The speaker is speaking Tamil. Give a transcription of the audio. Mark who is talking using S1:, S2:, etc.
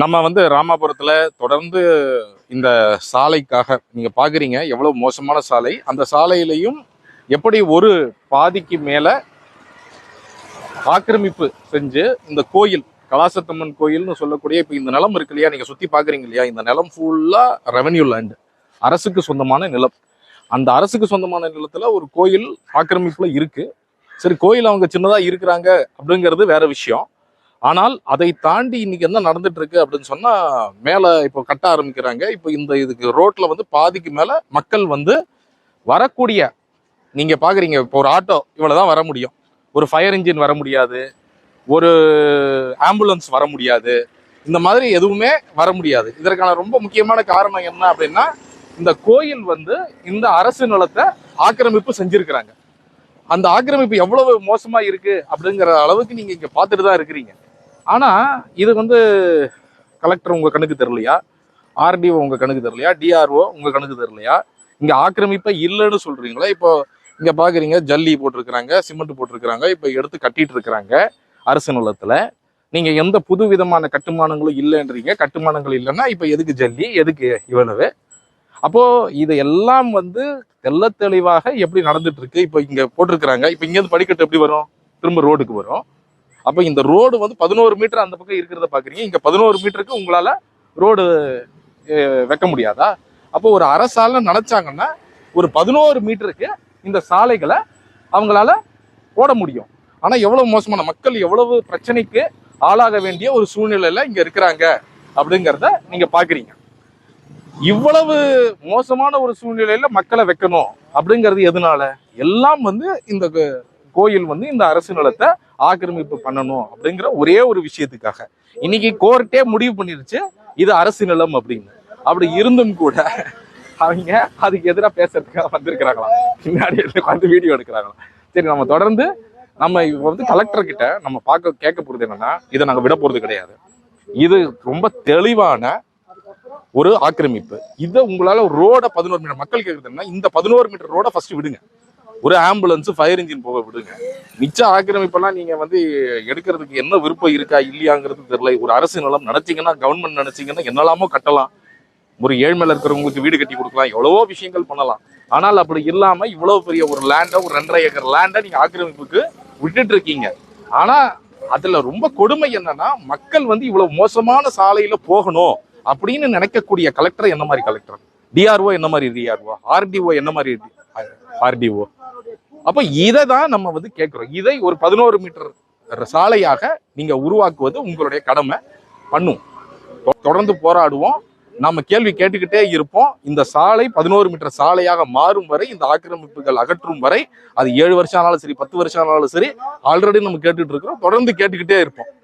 S1: நம்ம வந்து ராமாபுரத்தில் தொடர்ந்து இந்த சாலைக்காக நீங்கள் பார்க்குறீங்க எவ்வளோ மோசமான சாலை. அந்த சாலையிலையும் எப்படி ஒரு பாதிக்கு மேலே ஆக்கிரமிப்பு செஞ்சு இந்த கோயில் கலாசத்தம்மன் கோயில்னு சொல்லக்கூடிய இப்போ இந்த நிலம் இருக்கு இல்லையா? நீங்கள் சுற்றி பார்க்குறீங்க இல்லையா? இந்த நிலம் ஃபுல்லாக ரெவன்யூ லேண்டு அரசுக்கு சொந்தமான நிலம். அந்த அரசுக்கு சொந்தமான நிலத்தில் ஒரு கோயில் ஆக்கிரமிப்பில் இருக்குது சரி கோயில் அவங்க சின்னதாக இருக்கிறாங்க அப்படிங்கிறது வேற விஷயம். ஆனால் அதை தாண்டி இன்னைக்கு என்ன நடந்துட்டு இருக்கு அப்படின்னு சொன்னா மேல இப்போ கட்ட ஆரம்பிக்கிறாங்க. இப்போ இந்த இதுக்கு ரோட்ல வந்து பாதிக்கு மேல மக்கள் வந்து வரக்கூடிய நீங்க பாக்குறீங்க இப்போ ஒரு ஆட்டோ இவ்வளவுதான் வர முடியும். ஒரு ஃபயர் இன்ஜின் வர முடியாது. ஒரு ஆம்புலன்ஸ் வர முடியாது. இந்த மாதிரி எதுவுமே வர முடியாது. இதற்கான ரொம்ப முக்கியமான காரணம் என்ன அப்படின்னா இந்த கோயில் வந்து இந்த அரசு நிலத்தை ஆக்கிரமிப்பு செஞ்சிருக்கிறாங்க. அந்த ஆக்கிரமிப்பு எவ்வளவு மோசமா இருக்கு அப்படிங்கிற அளவுக்கு நீங்க இங்க பார்த்துட்டு தான் இருக்கிறீங்க. ஆனால் இது வந்து கலெக்டர் உங்கள் கணக்கு தெரியலையா? ஆர்டிஓ உங்கள் கணக்கு தெரியலையா? டிஆர்ஓ உங்கள் கணக்கு தெரியலையா? இங்கே ஆக்கிரமிப்பை இல்லைன்னு சொல்கிறீங்களா இப்போ இங்கே பார்க்குறீங்க ஜல்லி போட்டிருக்கிறாங்க சிமெண்ட் போட்டிருக்கிறாங்க இப்போ எடுத்து கட்டிட்டு இருக்கிறாங்க அரசு நிலத்தில். நீங்கள் எந்த புது விதமான கட்டுமானங்களும் இல்லைன்றீங்க. கட்டுமானங்கள் இல்லைன்னா இப்போ எதுக்கு ஜல்லி? எதுக்கு இவ்வளவு? அப்போது இது எல்லாம் வந்து தெல்ல தெளிவாக எப்படி நடந்துட்டு இருக்கு? இப்போ இங்கே போட்டிருக்கிறாங்க. இப்போ இங்கேருந்து படிக்கட்டு எப்படி வரும்? திரும்ப ரோடுக்கு வரும். அப்போ இந்த ரோடு வந்து பதினோரு மீட்டர் அந்த பக்கம் இருக்கிறத பார்க்குறீங்க இங்கே பதினோரு மீட்டருக்கு உங்களால் ரோடு வைக்க முடியாதா? அப்போ ஒரு அரசால நினச்சாங்கன்னா ஒரு பதினோரு மீட்டருக்கு இந்த சாலைகளை அவங்களால போட முடியும். ஆனால் எவ்வளவு மோசமான மக்கள் எவ்வளவு பிரச்சனைக்கு ஆளாக வேண்டிய ஒரு சூழ்நிலையில் இங்கே இருக்கிறாங்க அப்படிங்கிறத நீங்கள் பார்க்குறீங்க இவ்வளவு மோசமான ஒரு சூழ்நிலையில் மக்களை வைக்கணும் அப்படிங்கிறது எதனால? எல்லாம் வந்து இந்த கோயில் வந்து இந்த அரசு நிலத்தை ஆக்கிரமிப்பு பண்ணணும் அப்படிங்கிற ஒரே ஒரு விஷயத்துக்காக. இன்னைக்கு கோர்ட்டே முடிவு பண்ணிருச்சு இது அரசு நிலம் அப்படின்னு. அப்படி இருந்தும் கூட அவங்க அதுக்கு எதிராக பேசுறதுக்காக வந்திருக்கிறாங்களாம் பின்னாடி உட்காந்து வந்து வீடியோ எடுக்கிறாங்களாம் சரி நம்ம தொடர்ந்து நம்ம இப்போ வந்து கலெக்டர் கிட்ட நம்ம பார்க்க கேட்க போறது என்னன்னா இதை நாங்க விட போறது கிடையாது. இது ரொம்ப தெளிவான ஒரு ஆக்கிரமிப்பு. இதை உங்களால ரோட பதினோரு மீட்டர் மக்கள் கேட்குறதுன்னா இந்த பதினோரு மீட்டர் ரோட ஃபர்ஸ்ட் விடுங்க. ஒரு ஆம்புலன்ஸ் ஃபயர் இன்ஜின் போக விடுங்க. மிச்ச ஆக்கிரமிப்பெல்லாம் நீங்க வந்து எடுக்கிறதுக்கு என்ன விருப்பம் இருக்கா இல்லையாங்கிறது தெரியல. ஒரு அரசு நிலம் நினைச்சிங்கன்னா கவர்மெண்ட் நினைச்சிங்கன்னா என்னெல்லாமோ கட்டலாம். ஒரு ஏழ்மையில இருக்கிறவங்களுக்கு வீடு கட்டி கொடுக்கலாம். எவ்வளவோ விஷயங்கள் பண்ணலாம். ஆனால் அப்படி இல்லாம இவ்வளவு பெரிய ஒரு லேண்டை ஒரு ரெண்டரை ஏக்கர் லேண்டை நீங்க ஆக்கிரமிப்புக்கு விட்டுட்டு இருக்கீங்க. ஆனா அதுல ரொம்ப கொடுமை என்னன்னா மக்கள் வந்து இவ்வளவு மோசமான சாலையில போகணும் அப்படின்னு நினைக்கக்கூடிய கலெக்டர் என்ன மாதிரி கலெக்டர் டிஆர்ஓ என்ன மாதிரி டிஆர்ஓ ஆர்டிஓ என்ன மாதிரி ஆர்டிஓ அப்போ இதை தான் நம்ம வந்து கேட்கிறோம். இதை ஒரு பதினோரு மீட்டர் சாலையாக நீங்க உருவாக்குவது உங்களுடைய கடமை. பண்ணும். தொடர்ந்து போராடுவோம். நாம கேள்வி கேட்டுக்கிட்டே இருப்போம். இந்த சாலை பதினோரு மீட்டர் சாலையாக மாறும் வரை இந்த ஆக்கிரமிப்புகள் அகற்றும் வரை அது ஏழு வருஷம் ஆனாலும் சரி பத்து வருஷம் ஆனாலும் சரி ஆல்ரெடி நம்ம கேட்டுட்டு இருக்கிறோம். தொடர்ந்து கேட்டுக்கிட்டே இருப்போம்.